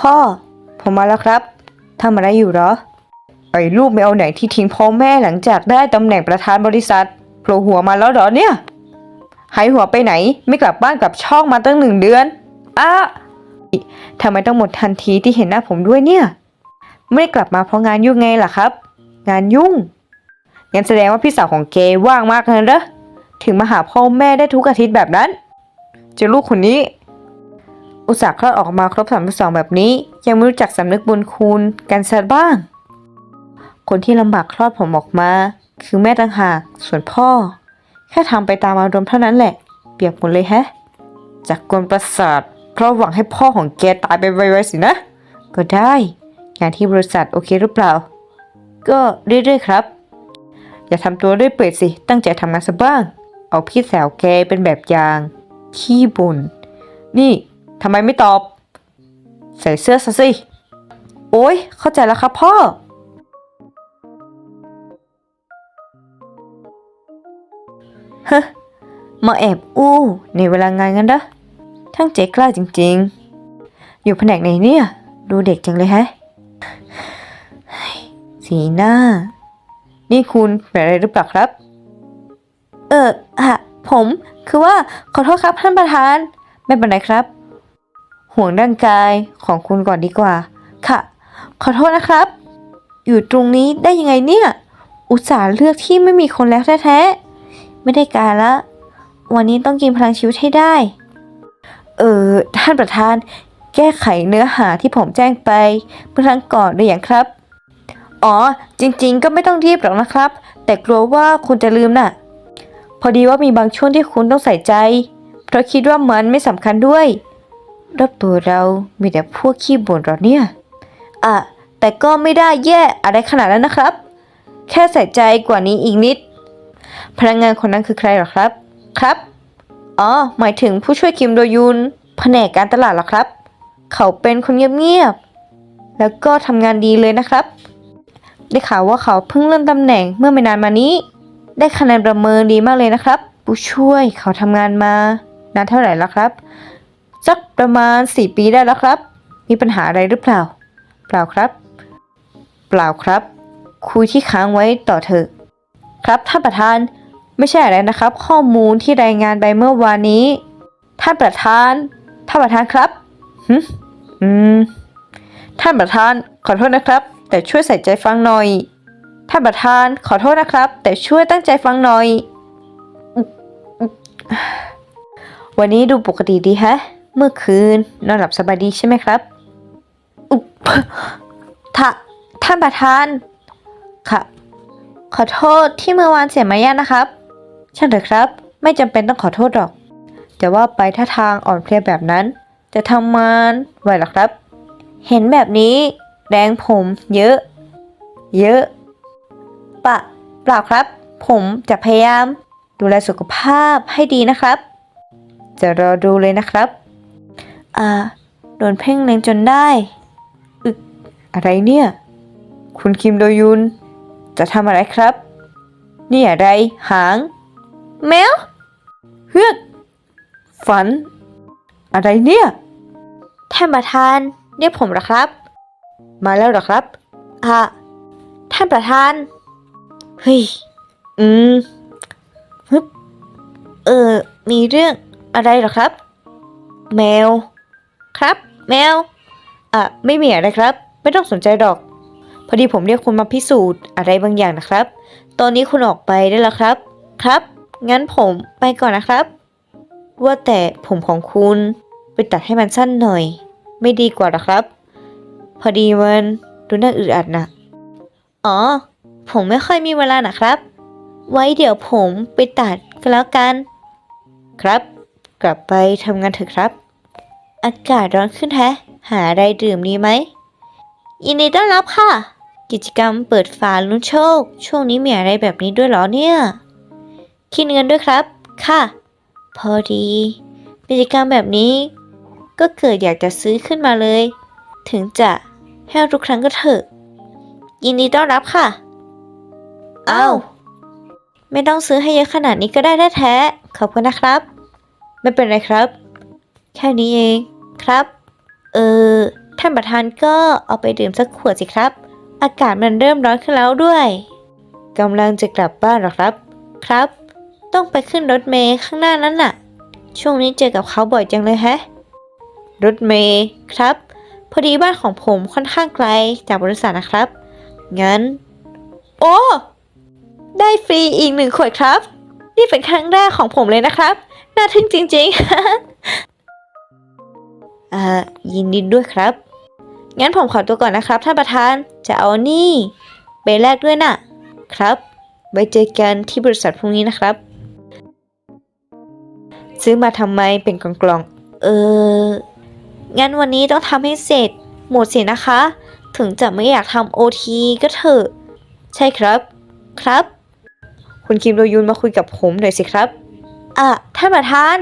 พ่อ ผมมาแล้วครับทำอะไรอยู่เหรอ ไอ้ลูกไม่เอาไหนที่ทิ้งพ่อแม่หลังจากได้ตำแหน่งประธานบริษัทโผล่หัวมาแล้วเหรอเนี่ย หายหัวไปไหน ไม่กลับบ้านกลับช่องมาตั้งหนึ่งเดือนอ้าทำไมต้องหมดทันทีที่เห็นหน้าผมด้วยเนี่ย ไม่ได้กลับมาเพราะงานยุ่งไงล่ะครับ งานยุ่งงั้นแสดงว่าพี่สาวของเกว่างมากเลยเหรอถึงมาหาพ่อแม่ได้ทุกอาทิตย์แบบนั้น เจอลูกคนนี้ อุตส่าห์คลอดออกมาครบสามสองแบบนี้ ยังไม่รู้จักสำนึกบุญคุณกันสักบ้าง คนที่ลำบากคลอดผมออกมา คือแม่ต่างหากส่วนพ่อ แค่ทำไปตามอารมณ์เท่านั้นแหละ เปียกหมดเลยแฮะ จากกวนประสาทเพราะหวังให้พ่อของแกตายไปไวๆสินะ ก็ได้งานที่บริษัทโอเคหรือเปล่า ก็เรื่อยๆครับ อย่าทำตัวด้วยเปื่อยสิ ตั้งใจทำงานซะบ้าง เอาพี่สาวแกเป็นแบบอย่างขี้บุญนี่ ทำไมไม่ตอบ ใส่เสื้อซะสิ โอ้ยเข้าใจแล้วครับพ่อ เฮ้มาแอบอู้ในเวลางานกันเด้อทั้งเจ๊กล้าจริงๆ อยู่แผนกไหนเนี่ย ดูเด็กจังเลยแฮะ สีหน้า นี่คุณเป็นอะไรหรือเปล่าครับ เอออะผมคือว่าขอโทษครับท่านประธาน ไม่เป็นไรครับ ห่วงร่างกายของคุณก่อนดีกว่า ค่ะ ขอโทษนะครับ อยู่ตรงนี้ได้ยังไงเนี่ย อุตส่าห์เลือกที่ไม่มีคนแล้วแท้ๆ ไม่ได้การละ วันนี้ต้องกินพลังชีวิตให้ได้ เออ ท่านประธาน แก้ไขเนื้อหาที่ผมแจ้งไปเมื่อครั้งก่อนได้อย่างครับ อ๋อ จริงๆ ก็ไม่ต้องรีบหรอกนะครับ แต่กลัวว่าคุณจะลืมน่ะ พอดีว่ามีบางช่วงที่คุณต้องใส่ใจ เพราะคิดว่ามันไม่สำคัญด้วย รอบตัวเรามีแต่พวกขี้บ่นหรอเนี่ย อะ แต่ก็ไม่ได้แย่อะไรขนาดนั้นนะครับ แค่ใส่ใจกว่านี้อีกนิด พนักงานคนนั้นคือใครหรอครับ ครับ อ๋อ หมายถึงผู้ช่วยคิมโดยุน แผนกการตลาดหรอครับ เขาเป็นคนเงียบๆ แล้วก็ทำงานดีเลยนะครับ ได้ข่าวว่าเขาเพิ่งเลื่อนตำแหน่งเมื่อไม่นานมานี้ ได้คะแนนประเมินดีมากเลยนะครับ ผู้ช่วยเขาทำงานมานานเท่าไหร่แล้วครับ สักประมาณ 4 ปีได้แล้วครับ มีปัญหาอะไรหรือเปล่า เปล่าครับ เปล่าครับ คุยที่ค้างไว้ต่อเถอะ ครับท่านประธานไม่ใช่อะไรนะครับ ข้อมูลที่รายงานไปเมื่อวานนี้ ท่านประธาน ท่านประธานครับหึอืม ท่านประธานขอโทษนะครับ แต่ช่วยใส่ใจฟังหน่อย ท่านประธานขอโทษนะครับ แต่ช่วยตั้งใจฟังหน่อย วันนี้ดูปกติดีแฮะ เมื่อคืนนอนหลับสบายดีใช่ไหมครับ อุ๊บท่าท่านประธาน ค่ะ ขอโทษที่เมื่อวานเสียมารยาทนะครับ ช่างเถอะครับ ไม่จำเป็นต้องขอโทษหรอก แต่ว่าไปท่าทางอ่อนเพลียแบบนั้น จะทำงานไหวหรอครับ เห็นแบบนี้ แรงผมเยอะ เยอะ ปะ เปล่าครับ ผมจะพยายาม ดูแลสุขภาพให้ดีนะครับ จะรอดูเลยนะครับ อาโดนเพ่งเล็งจนได้อึกอะไรเนี่ย คุณคิมโดยุน จะทำอะไรครับ นี่อะไร หาง แมวเฮือกฝัน อะไรเนี่ย ท่านประธานเรียกผมหรอครับ มาแล้วหรอครับอะท่านประธาน เฮ้ย อืมฮึบเออ มีเรื่องอะไรหรอครับ แมว ครับ แมวอะไม่มีอะไรครับ ไม่ต้องสนใจดอก พอดีผมเรียกคุณมาพิสูจน์อะไรบางอย่างนะครับ ตอนนี้คุณออกไปได้แล้วครับ ครับ งั้นผมไปก่อนนะครับ ว่าแต่ผมของคุณไปตัดให้มันสั้นหน่อย ไม่ดีกว่าหรอครับ พอดีมันดูน่าอึดอัดนะอ๋อ ผมไม่ค่อยมีเวลานะครับ ไว้เดี๋ยวผมไปตัดก็แล้วกัน ครับ กลับไปทำงานเถอะครับ อากาศร้อนขึ้นแฮะ หาอะไรดื่มดีไหม ยินดีต้อนรับค่ะ กิจกรรมเปิดฝาลุ้นโชค ช่วงนี้มีอะไรแบบนี้ด้วยเหรอเนี่ย คิดเงินด้วยครับ ค่ะ พอดี กิจกรรมแบบนี้ ก็เกิดอยากจะซื้อขึ้นมาเลย ถึงจะให้เอาทุกครั้งก็เถอะ ยินดีต้อนรับค่ะอ้าวไม่ต้องซื้อให้เยอะขนาดนี้ก็ได้แท้ๆขอบคุณนะครับ ไม่เป็นไรครับ แค่นี้เองครับ เออถ้านประธานก็เอาไปดื่มสักขวดสิครับ อากาศมันเริ่มร้อนขึ้นแล้วด้วยกำลังจะกลับบ้านหรอครับ ครับ ต้องไปขึ้นรถเมล์ข้างหน้านั้นน่ะ ช่วงนี้เจอกับเขาบ่อยจังเลยแฮะ รถเมล์ครับ พอดีบ้านของผมค่อนข้างไกลจากบริษัทนะครับ งั้น โอ้ ได้ฟรีอีกหนึ่งขวดครับ นี่เป็นครั้งแรกของผมเลยนะครับ น่าทึ่งจริง ๆ อ่ายินดีด้วยครับ งั้นผมขอตัวก่อนนะครับท่านประธาน จะเอานี่ไปแลกด้วยน่ะ ครับไว้เจอกันที่บริษัทพรุ่งนี้นะครับ ซื้อมาทำไมเป็นกล่องๆ เออ งั้นวันนี้ต้องทำให้เสร็จ หมดสินะคะ ถึงจะไม่อยากทำโอทีก็เถอะ ใช่ครับ ครับ คุณคิมโดยุนมาคุยกับผมหน่อยสิครับ อะ ท่านประธาน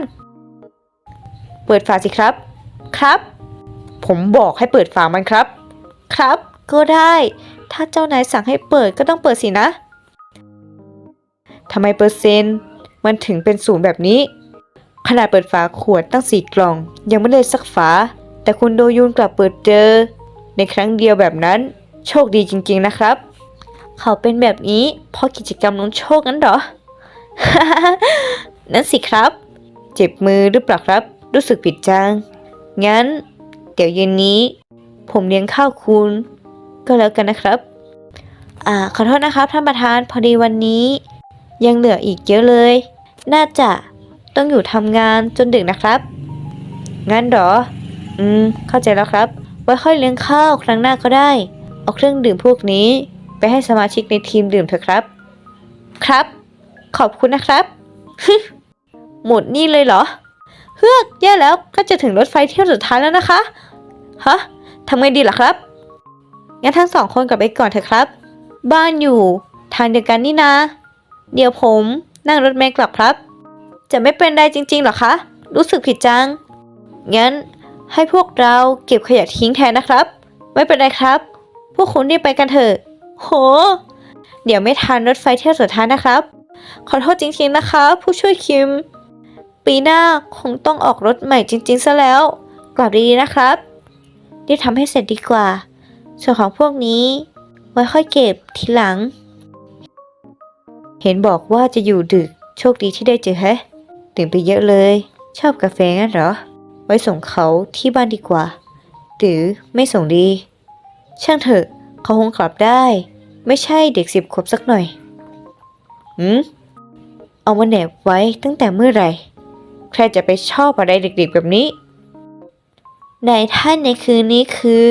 เปิดฝาสิครับ ครับ ผมบอกให้เปิดฝามันครับ ครับ ก็ได้ ถ้าเจ้านายสั่งให้เปิดก็ต้องเปิดสินะทำไมเปอร์เซ็นต์ มันถึงเป็นศูนย์แบบนี้ ขนาดเปิดฝาขวดตั้งสี่กล่อง ยังไม่ได้สักฝา แต่คุณโดยุนกลับเปิดเจอ ในครั้งเดียวแบบนั้น โชคดีจริงๆนะครับ เขาเป็นแบบนี้เพราะกิจกรรมลุ้นโชคนั้นเหรอ นั่นสิครับ เจ็บมือหรือเปล่าครับ รู้สึกผิดจัง งั้น เดี๋ยวเย็นนี้ ผมเลี้ยงข้าวคุณ ก็แล้วกันนะครับ อ่า ขอโทษนะครับท่านประธานพอดีวันนี้ ยังเหลืออีกเยอะเลย น่าจะต้องอยู่ทำงานจนดึกนะครับ งั้นเหรอ อืม เข้าใจแล้วครับ ไว้ค่อยเลี้ยงข้าวครั้งหน้าก็ได้ เอาเครื่องดื่มพวกนี้ ไปให้สมาชิกในทีมดื่มเถอะครับ ครับ ขอบคุณนะครับ หมดนี่เลยเหรอ เฮือกแย่แล้วก็จะถึงรถไฟเที่ยวสุดท้ายแล้วนะคะ ฮะทำไงดีล่ะครับ งั้นทั้งสองคนกลับไปก่อนเถอะครับ บ้านอยู่ ทางเดียวกันนี่นะ เดี๋ยวผมนั่งรถเมล์กลับครับ จะไม่เป็นไรจริงๆหรอคะ รู้สึกผิดจัง งั้นให้พวกเราเก็บขยะทิ้งแทนนะครับ ไม่เป็นไรครับ พวกคุณรีบไปกันเถอะ โห เดี๋ยวไม่ทันรถไฟเที่ยวสุดท้ายนะครับ ขอโทษจริงๆนะคะ ผู้ช่วยคิม ปีหน้าคงต้องออกรถใหม่จริงๆซะแล้ว กลับดีๆนะครับรีบทำให้เสร็จดีกว่า ส่วนของพวกนี้ ไว้ค่อยเก็บทีหลัง เห็นบอกว่าจะอยู่ดึก โชคดีที่ได้เจอแฮะดื่มไปเยอะเลย ชอบกาแฟงั้นเหรอ ไว้ส่งเขาที่บ้านดีกว่า หรือไม่ส่งดี ช่างเถอะ เขาคงกลับได้ ไม่ใช่เด็กสิบขวบสักหน่อย หืม เอามาแหนบไว้ตั้งแต่เมื่อไหร่ ใครจะไปชอบอะไรเด็กๆแบบนี้นายท่านในคืนนี้คือ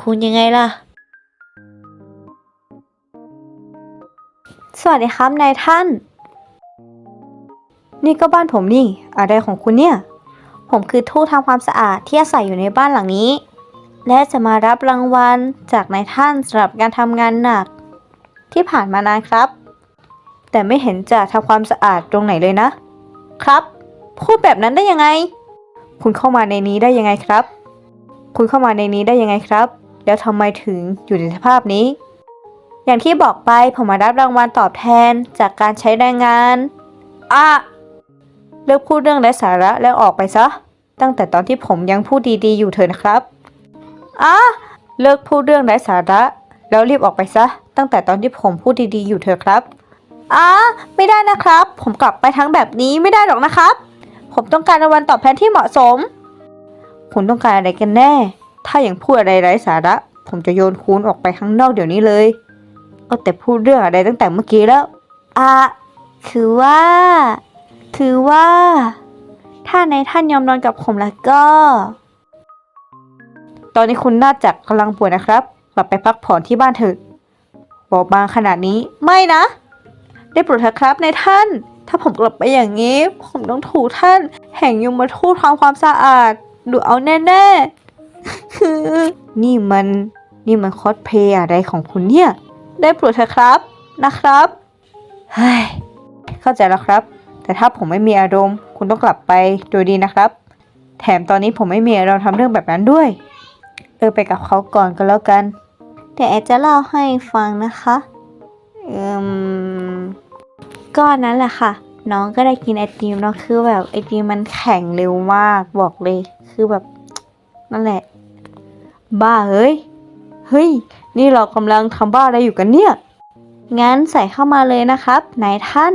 คุณยังไงล่ะ สวัสดีครับนายท่าน นี่ก็บ้านผมนี่ อะไรของคุณเนี่ย ผมคือทูตทำความสะอาดที่อาศัยอยู่ในบ้านหลังนี้ และจะมารับรางวัลจากนายท่านสำหรับการทำงานหนัก ที่ผ่านมานานครับ แต่ไม่เห็นจะทำความสะอาดตรงไหนเลยนะ ครับ พูดแบบนั้นได้ยังไง คุณเข้ามาในนี้ได้ยังไงครับ คุณเข้ามาในนี้ได้ยังไงครับ แล้วทำไมถึงอยู่ในสภาพนี้ อย่างที่บอกไปผมมารับรางวัลตอบแทนจากการใช้แรงงานอะเลิกพูดเรื่องไร้สาระแล้วออกไปซะ ตั้งแต่ตอนที่ผมยังพูดดีๆอยู่เถอะนะครับอะเลิกพูดเรื่องไร้สาระ แล้วรีบออกไปซะ ตั้งแต่ตอนที่ผมพูดดีๆอยู่เถอะครับอะไม่ได้นะครับ ผมกลับไปทั้งแบบนี้ไม่ได้หรอกนะครับ ผมต้องการรางวัลตอบแทนที่เหมาะสม คุณต้องการอะไรกันแน่ ถ้ายังพูดอะไรไร้สาระ ผมจะโยนคุณออกไปข้างนอกเดี๋ยวนี้เลยเอาแต่พูดเรื่องอะไรตั้งแต่เมื่อกี้แล้วอะคือว่า คือว่า ถ้าในท่านยอมนอนกับผมแล้วก็ ตอนนี้คุณน่าจะกำลังป่วยนะครับกลับไปพักผ่อนที่บ้านเถอะบอกมาขนาดนี้ไม่นะ ได้โปรดเถอะครับในท่าน ถ้าผมกลับไปอย่างนี้ ผมต้องถูกท่าน แห่งยมมาทูตทำความสะอาด ดูเอาแน่ๆ นี่มัน นี่มันคอสเพย์อะไรของคุณเนี่ย ได้โปรดเถอะครับนะครับเฮ้ยเข้าใจแล้วครับ แต่ถ้าผมไม่มีอารมณ์ คุณต้องกลับไปโดยดีนะครับ แถมตอนนี้ผมไม่มีอารมณ์ทำเรื่องแบบนั้นด้วย เออไปกับเขาก่อนก็แล้วกัน แต่แอดจะเล่าให้ฟังนะคะ เอืม ก็อันนั้นแหละค่ะ น้องก็ได้กินไอติมเนาะคือแบบไอติมมันแข็งเร็วมากบอกเลย คือแบบนั่นแหละ บ้าเอ้ย เฮ้ย นี่เรากำลังทำบ้าอะไรอยู่กันเนี่ย งั้นใส่เข้ามาเลยนะครับนายท่าน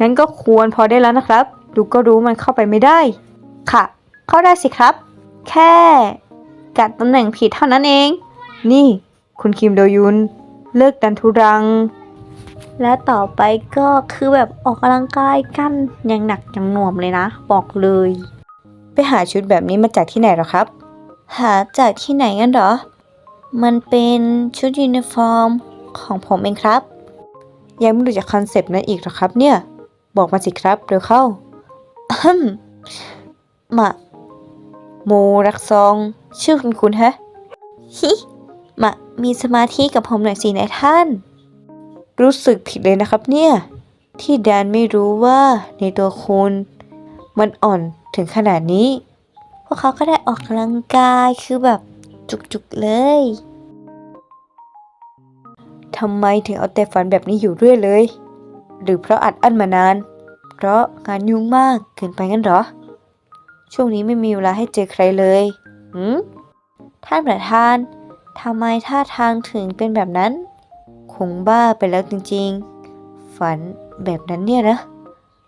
งั้นก็ควรพอได้แล้วนะครับ ดูก็รู้มันเข้าไปไม่ได้ ค่ะ เข้าได้สิครับ แค่กัดตำแหน่งผิดเท่านั้นเอง นี่ คุณคิมโดยุน เลิกดันทุรัง และต่อไปก็คือแบบออกกำลังกายกันอย่างหนักอย่างหน่วมเลยนะ บอกเลย ไปหาชุดแบบนี้มาจากที่ไหนหรอครับ หาจากที่ไหนกันเหรอ มันเป็นชุดยูนิฟอร์มของผมเองครับ ยังไม่รู้จักคอนเซปต์นั้นอีกหรอครับเนี่ย บอกมาสิครับเร็วเข้าฮึมมาโมรักซอง ชื่อคุณคุณฮะฮิมามีสมาธิกับผมหน่อยสินายท่าน รู้สึกผิดเลยนะครับเนี่ย ที่แดนไม่รู้ว่าในตัวคุณ มันอ่อนถึงขนาดนี้ พวกเขาก็ได้ออกกำลังกายคือแบบจุกๆเลยทำไมถึงเอาแต่ฝันแบบนี้อยู่เรื่อยเลย หรือเพราะอัดอั้นมานาน เพราะงานยุ่งมากเกินไปงั้นหรอ ช่วงนี้ไม่มีเวลาให้เจอใครเลยหืมท่านประธานทำไมท่าทางถึงเป็นแบบนั้น คงบ้าไปแล้วจริงๆ ฝันแบบนั้นเนี่ยนะ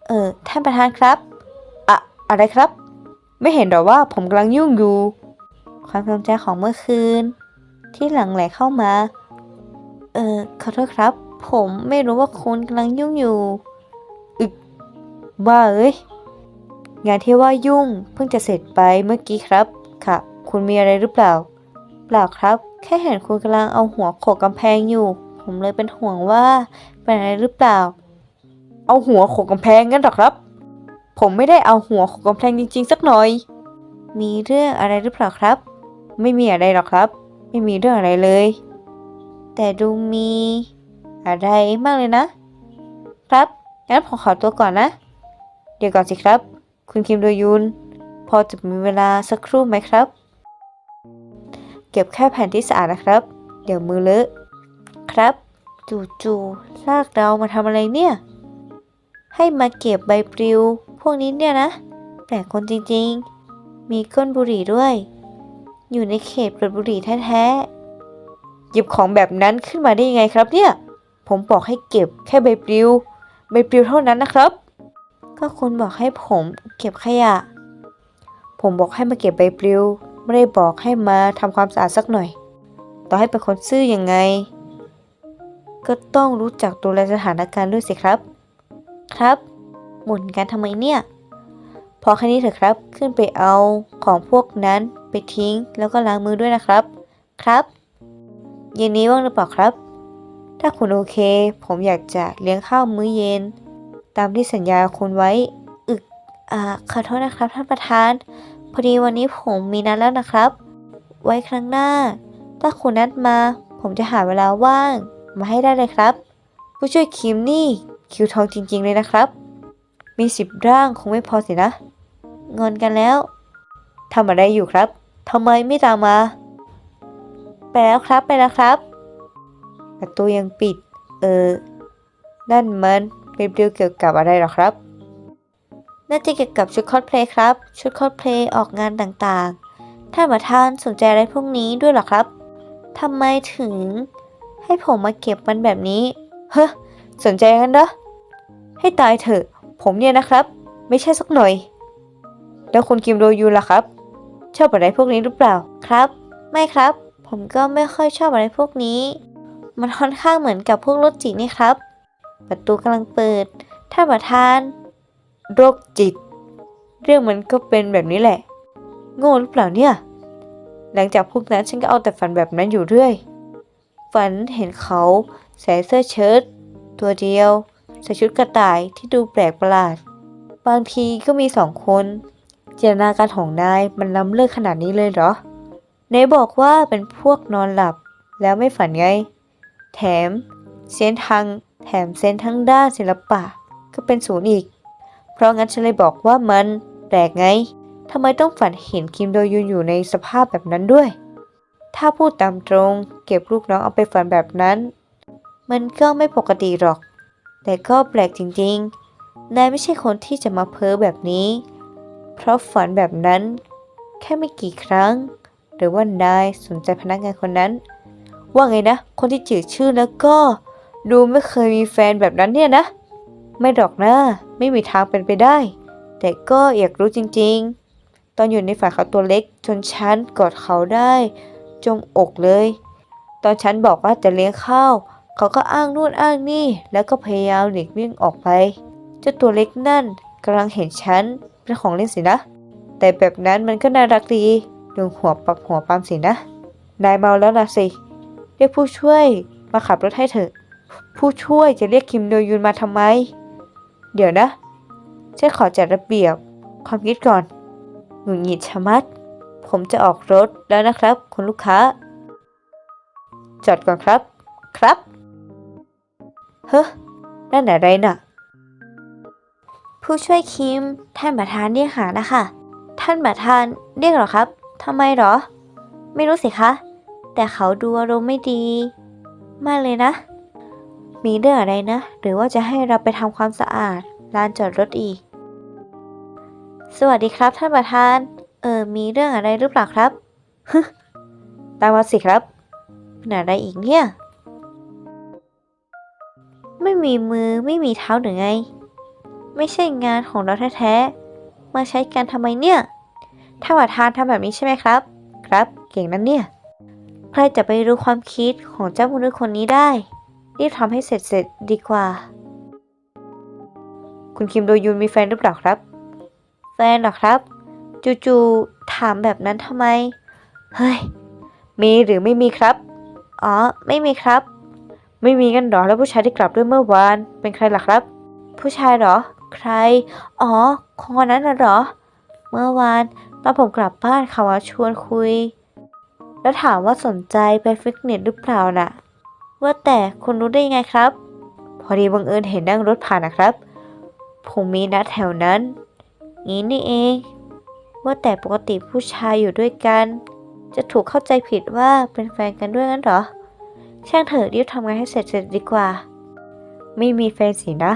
เออ ท่านประธานครับ อะ อะไรครับ ไม่เห็นหรอว่าผมกำลังยุ่งอยู่ ความทรงจำของเมื่อคืน ที่หลังไหลเข้ามา เออ ขอโทษครับ ผมไม่รู้ว่าคุณกำลังยุ่งอยู่ อึบ้าเอ้ย งานที่ว่ายุ่งเพิ่งจะเสร็จไปเมื่อกี้ครับ ค่ะ คุณมีอะไรหรือเปล่า เปล่าครับ แค่เห็นคุณกำลังเอาหัวโขกกำแพงอยู่ ผมเลยเป็นห่วงว่าเป็นอะไรหรือเปล่า เอาหัวโขกกำแพงงั้นหรอครับ ผมไม่ได้เอาหัวโขกกำแพงจริง ๆ สักหน่อย มีเรื่องอะไรหรือเปล่าครับ ไม่มีอะไรหรอกครับ ไม่มีเรื่องอะไรเลย แต่ดูมี อะไรมากเลยนะ ครับงั้นผมขอตัวก่อนนะ เดี๋ยวก่อนสิครับ คุณคิมโดยุน พอจะมีเวลาสักครู่ไหมครับ เก็บแค่แผ่นที่สะอาดนะครับ เดี๋ยวมือเลอะ ครับ จู่ๆลากเรามาทำอะไรเนี่ย ให้มาเก็บใบปลิว พวกนี้เนี่ยนะแต่คนจริงๆ มีก้นบุหรี่ด้วย อยู่ในเขตปลดบุหรี่แท้ๆหยิบของแบบนั้นขึ้นมาได้ยังไงครับเนี่ย ผมบอกให้เก็บแค่ใบปลิว ใบปลิวเท่านั้นนะครับ ก็คุณบอกให้ผมเก็บขยะ ผมบอกให้มาเก็บใบปลิว ไม่ได้บอกให้มาทำความสะอาดสักหน่อยต่อให้เป็นคนซื่อยังไง ก็ต้องรู้จักดูแลสถานการณ์ด้วยสิครับ ครับ หมุนกันทำไมเนี่ย พอแค่นี้เถอะครับ ขึ้นไปเอาของพวกนั้นไปทิ้งแล้วก็ล้างมือด้วยนะครับ ครับ เย็นนี้ว่างหรือเปล่าครับ ถ้าคุณโอเค ผมอยากจะเลี้ยงข้าวมื้อเย็น ตามที่สัญญาคุณไว้อ่า ขอโทษนะครับท่านประธาน พอดีวันนี้ผมมีนัดแล้วนะครับ ไว้ครั้งหน้า ถ้าคุณนัดมา ผมจะหาเวลาว่าง มาให้ได้เลยครับ ผู้ช่วยคิมนี่คิวทองจริงๆเลยนะครับ มีสิบร่างคงไม่พอสินะ งอนกันแล้วทำอะไรอยู่ครับทำไมไม่ตามมา ไปแล้วครับไปแล้วครับ ประตูยังปิด เออ นั่นมันเป็นเรื่องเกี่ยวกับอะไรหรอครับ น่าจะเกี่ยวกับชุดคอสเพลย์ครับ ชุดคอสเพลย์ออกงานต่างๆ ท่านประธานสนใจอะไรพวกนี้ด้วยหรอครับทำไมถึง ให้ผมมาเก็บมันแบบนี้ เฮ้อสนใจกันเหรอให้ตายเถอะ ผมเนี่ยนะครับ ไม่ใช่สักหน่อย แล้วคุณคิมโดยูล่ะครับ ชอบอะไรพวกนี้หรือเปล่าครับ ไม่ครับ ผมก็ไม่ค่อยชอบอะไรพวกนี้ มันค่อนข้างเหมือนกับพวกรถจิตนี่ครับ ประตูกำลังเปิดท่านประธาน โรคจิต เรื่องมันก็เป็นแบบนี้แหละ โง่หรือเปล่าเนี่ย หลังจากพวกนั้นฉันก็เอาแต่ฝันแบบนั้นอยู่เรื่อย ฝันเห็นเขาใส่เสื้อเชิ้ตตัวเดียว ใส่ชุดกระต่ายที่ดูแปลกประหลาด บางทีก็มีสองคนจินตนาการของนายมันล้ำเลิศขนาดนี้เลยเหรอไหนบอกว่าเป็นพวกนอนหลับแล้วไม่ฝันไง แถมเซนทางแถมเซนทั้งด้านศิลปะก็เป็นศูนย์อีก เพราะงั้นฉันเลยบอกว่ามันแปลกไงทำไมต้องฝันเห็นคิมโดยุนอยู่ในสภาพแบบนั้นด้วย ถ้าพูดตามตรง เก็บลูกน้องเอาไปฝันแบบนั้น มันก็ไม่ปกติหรอก แต่ก็แปลกจริงๆ นายไม่ใช่คนที่จะมาเพ้อแบบนี้ เพราะฝันแบบนั้น แค่ไม่กี่ครั้ง หรือว่านายสนใจพนักงานคนนั้น ว่าไงนะ คนที่จืดชื่อแล้วก็ ดูไม่เคยมีแฟนแบบนั้นเนี่ยนะ ไม่ดอกนะ ไม่มีทางเป็นไปได้ แต่ก็อยากรู้จริงๆ ตอนอยู่ในฝ่ายเขาตัวเล็กจนฉันกอดเขาได้ จมอกเลย ตอนฉันบอกว่าจะเลี้ยงข้าว เขาก็อ้างนู่นอ้างนี่ แล้วก็พยายามหลีกเลี่ยงออกไปเจ้าตัวเล็กนั่นกำลังเห็นฉันเป็นของเล่นสินะ แต่แบบนั้นมันก็น่ารักดีดูหัวปักหัวปามสินะ นายเมาแล้วนะสิ เรียกผู้ช่วยมาขับรถให้เถอะ ผู้ช่วยจะเรียกคิมโดยุนมาทำไม เดี๋ยวนะฉันขอจัดระเบียบความคิดก่อนหงุดหงิดชะมัด ผมจะออกรถแล้วนะครับ คุณลูกค้า จอดก่อนครับ ครับ เฮ้นั่นอะไรน่ะ ผู้ช่วยคิม ท่านประธานเรียกหานะคะ ท่านประธานเรียกหรอครับทำไมหรอ ไม่รู้สิคะ แต่เขาดูอารมณ์ไม่ดี มากเลยนะ มีเรื่องอะไรนะ หรือว่าจะให้เราไปทำความสะอาดลานจอดรถอีก สวัสดีครับท่านประธาน เออ มีเรื่องอะไรหรือเปล่าครับฮึตามมาสิครับเป็นอะไรอีกเนี่ย ไม่มีมือไม่มีเท้าหรือไง ไม่ใช่งานของเราแท้ๆ มาใช้กันทำไมเนี่ยท่านประธานทำแบบนี้ใช่ไหมครับ ครับ เก่งนั่นเนี่ย ใครจะไปรู้ความคิดของเจ้ามนุษย์คนนี้ได้ รีบทำให้เสร็จๆดีกว่า คุณคิมโดยุนมีแฟนหรือเปล่าครับ แฟนหรอครับ จู่ๆถามแบบนั้นทำไม เฮ้ย มีหรือไม่มีครับ อ๋อ ไม่มีครับ ไม่มีกันหรอ แล้วผู้ชายที่กลับด้วยเมื่อวาน เป็นใครล่ะครับ ผู้ชายหรอ ใคร อ๋อคนนั้นน่ะหรอ เมื่อวานตอนผมกลับบ้านเขามาชวนคุย แล้วถามว่าสนใจไปฟิตเนสหรือเปล่าน่ะ ว่าแต่คุณรู้ได้ยังไงครับ พอดีบังเอิญเห็นนั่งรถผ่านนะครับ ผมมีนัดแถวนั้นงี้นี่เอง ว่าแต่ปกติผู้ชายอยู่ด้วยกัน จะถูกเข้าใจผิดว่าเป็นแฟนกันด้วยงั้นหรอ ช่างเถอะรีบทำงานให้เสร็จเสร็จดีกว่า ไม่มีแฟนสินะ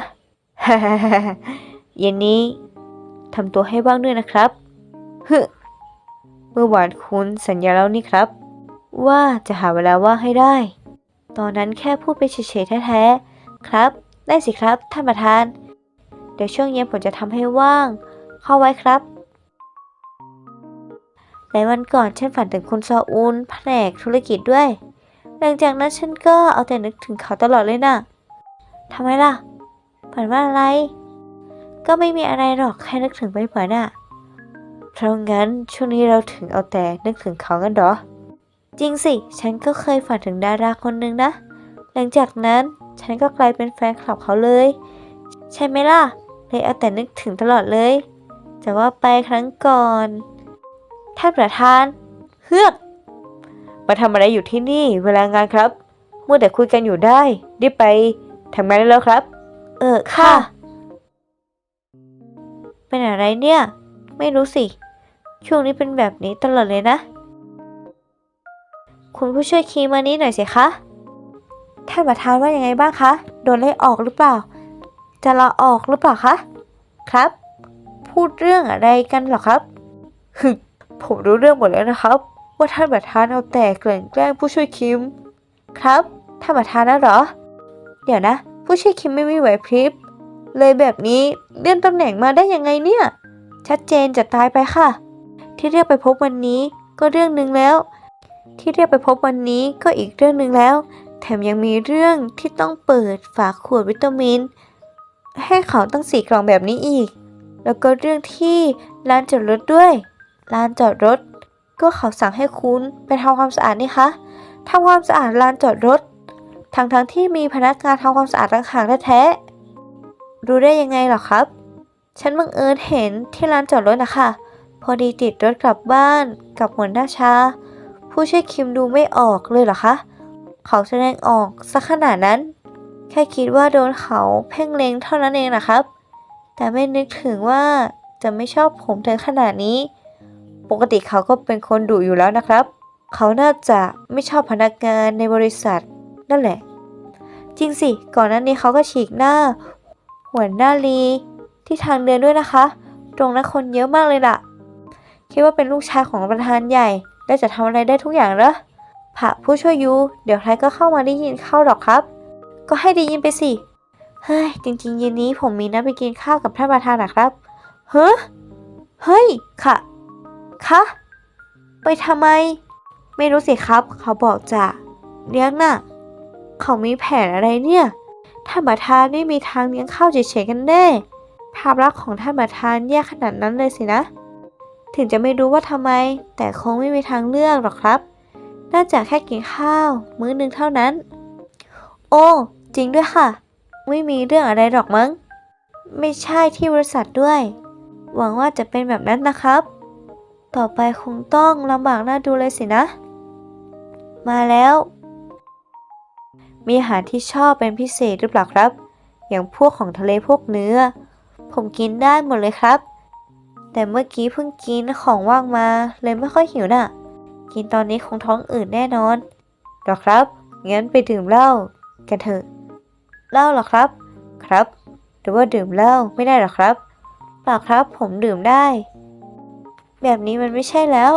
เย็นนี้ทำตัวให้บ้างด้วยนะครับฮึเมื่อวานคุณสัญญาแล้วนี่ครับ ว่าจะหาเวลาว่างให้ได้ ตอนนั้นแค่พูดไปเฉยๆแท้ๆครับ ได้สิครับท่านประธาน เดี๋ยวช่วงเย็นผมจะทำให้ว่าง เข้าไว้ครับ หลายวันก่อนฉันฝันถึงคุณซออุนแผนกธุรกิจด้วย หลังจากนั้นฉันก็เอาแต่นึกถึงเขาตลอดเลยน่ะทำไมล่ะ ฝันว่าอะไร ก็ไม่มีอะไรหรอกแค่นึกถึงบ่อน่ะเพราะงั้นช่วงนี้เราถึงเอาแต่นึกถึงเขากันหรอ จริงสิ ฉันก็เคยฝันถึงดาราคนหนึ่งนะ หลังจากนั้นฉันก็กลายเป็นแฟนคลับเขาเลย ใช่ไหมล่ะ เลยเอาแต่นึกถึงตลอดเลยจะว่าไปครั้งก่อน ท่านประธานเฮือกมาทำอะไรอยู่ที่นี่เวลางานครับมัวแต่คุยกันอยู่ได้รีบไปทำงานได้แล้วครับ เออค่ะ เป็นอะไรเนี่ย ไม่รู้สิ ช่วงนี้เป็นแบบนี้ตลอดเลยนะ คุณผู้ช่วยคีมานี้หน่อยสิคะท่านประธานว่ายังไงบ้างคะ โดนไล่ออกหรือเปล่า จะลาออกหรือเปล่าคะ ครับ พูดเรื่องอะไรกันเหรอครับฮึ ผมรู้เรื่องหมดแล้วนะครับ ว่าท่านประธานเอาแต่เกลั่นแกล้งผู้ช่วยคิม ครับท่านประธานนะเหรอ เดี๋ยวนะ ผู้ช่วยคิมไม่มีไหวพริบ เลยแบบนี้เลื่อนตำแหน่งมาได้ยังไงเนี่ย ชัดเจนจะตายไปค่ะ ที่เรียกไปพบวันนี้ก็เรื่องหนึ่งแล้ว ที่เรียกไปพบวันนี้ก็อีกเรื่องหนึ่งแล้ว แถมยังมีเรื่องที่ต้องเปิดฝาขวดวิตามิน ให้เขาตั้งสี่กล่องแบบนี้อีก แล้วก็เรื่องที่ร้านจอดรถด้วย ลานจอดรถ ก็เขาสั่งให้คุณไปทำความสะอาดนี่คะทำความสะอาดลานจอดรถ ทั้งๆที่มีพนักงานทำความสะอาดต่างหากแท้ๆรู้ได้ยังไงหรอครับ ฉันบังเอิญเห็นที่ลานจอดรถนะคะ พอดีติดรถกลับบ้านกับหัวหน้าชา ผู้ช่วยคิมดูไม่ออกเลยเหรอคะ เขาแสดงออกสักขนาดนั้น แค่คิดว่าโดนเขาเพ่งเล็งเท่านั้นเองนะครับ แต่ไม่นึกถึงว่าจะไม่ชอบผมถึงขนาดนี้ ปกติเขาก็เป็นคนดุอยู่แล้วนะครับ เขาน่าจะไม่ชอบพนักงานในบริษัท นั่นแหละ จริงสิ ก่อนหน้านี้เขาก็ฉีกหน้า หัวหน้าลี ที่ทางเดินด้วยนะคะ ตรงนั้นคนเยอะมากเลยล่ะ คิดว่าเป็นลูกชายของประธานใหญ่ และจะทำอะไรได้ทุกอย่างเหรอพระผู้ช่วยยู เดี๋ยวใครก็เข้ามาได้ยินเข้าหรอกครับ ก็ให้ได้ยินไปสิ เฮ้ย จริงๆเย็นนี้ผมมีนัดไปกินข้าวกับท่านประธานนะครับ เฮ้ยเฮ้ย ค่ะ คะ ไปทำไม ไม่รู้สิครับ เขาบอกจะเลี้ยงน่ะ เขามีแผนอะไรเนี่ยท่านประธานไม่มีทางเลี้ยงข้าวเฉยๆกันแน่ ภาพลักษณ์ของท่านประธานแย่ขนาดนั้นเลยสินะ ถึงจะไม่รู้ว่าทำไม แต่คงไม่มีทางเลือกหรอกครับ น่าจะแค่กินข้าว มื้อนึงเท่านั้น โอ้จริงด้วยค่ะ ไม่มีเรื่องอะไรหรอกมั้ง ไม่ใช่ที่บริษัทด้วย หวังว่าจะเป็นแบบนั้นนะครับ ต่อไปคงต้องลำบากน่าดูเลยสินะ มาแล้ว มีอาหารที่ชอบเป็นพิเศษหรือเปล่าครับ อย่างพวกของทะเลพวกเนื้อ ผมกินได้หมดเลยครับ แต่เมื่อกี้เพิ่งกินของว่างมาเลยไม่ค่อยหิวน่ะ กินตอนนี้คงท้องอืดแน่นอนหรอครับ งั้นไปดื่มเหล้ากันเถอะเหล้าหรอครับ ครับ หรือว่าดื่มเหล้าไม่ได้หรอครับเปล่าครับผมดื่มได้ แบบนี้มันไม่ใช่แล้ว